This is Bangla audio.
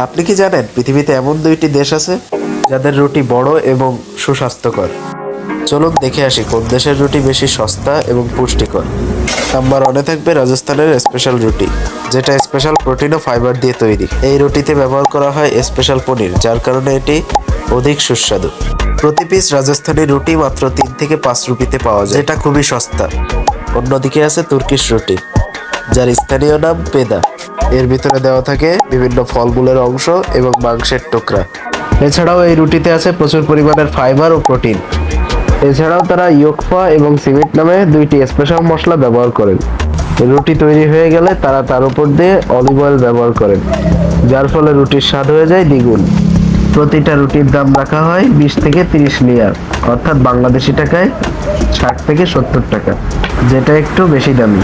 আপনি কি জানেন পৃথিবীতে এমন দুইটি দেশ আছে যাদের রুটি বড় এবং সুস্বাস্থ্যকর? চলুন দেখে আসি কোন দেশের রুটি বেশি সস্তা এবং পুষ্টিকর। নাম্বার ওয়ানে থাকবে রাজস্থানের স্পেশাল রুটি, যেটা স্পেশাল প্রোটিন ও ফাইবার দিয়ে তৈরি। এই রুটিতে ব্যবহার করা হয় স্পেশাল পনির, যার কারণে এটি অধিক সুস্বাদু। প্রতি পিস রাজস্থানি রুটি মাত্র তিন থেকে পাঁচ রুপিতে পাওয়া যায় এটা খুবই সস্তা। অন্যদিকে আছে তুর্কিশ রুটি, যার স্থানীয় নাম পেদা। এর ভিতরে দেওয়া থাকে বিভিন্ন ফলমূলের অংশ এবং মাংসের টুকরা। এছাড়াও এই রুটিতে আছে প্রচুর পরিমাণের ফাইবার ও প্রোটিন। এছাড়াও তারা ইয়োকফা এবং সিমেন্ট নামে দুইটি স্পেশাল মশলা ব্যবহার করেন। রুটি তৈরি হয়ে গেলে তারা তার উপর দিয়ে অলিভ অয়েল ব্যবহার করেন, যার ফলে রুটির স্বাদ হয়ে যায় দ্বিগুণ। প্রতিটা রুটির দাম রাখা হয় বিশ থেকে তিরিশ লিয়ার, অর্থাৎ বাংলাদেশি টাকায় ষাট থেকে সত্তর টাকা, যেটা একটু বেশি দামি।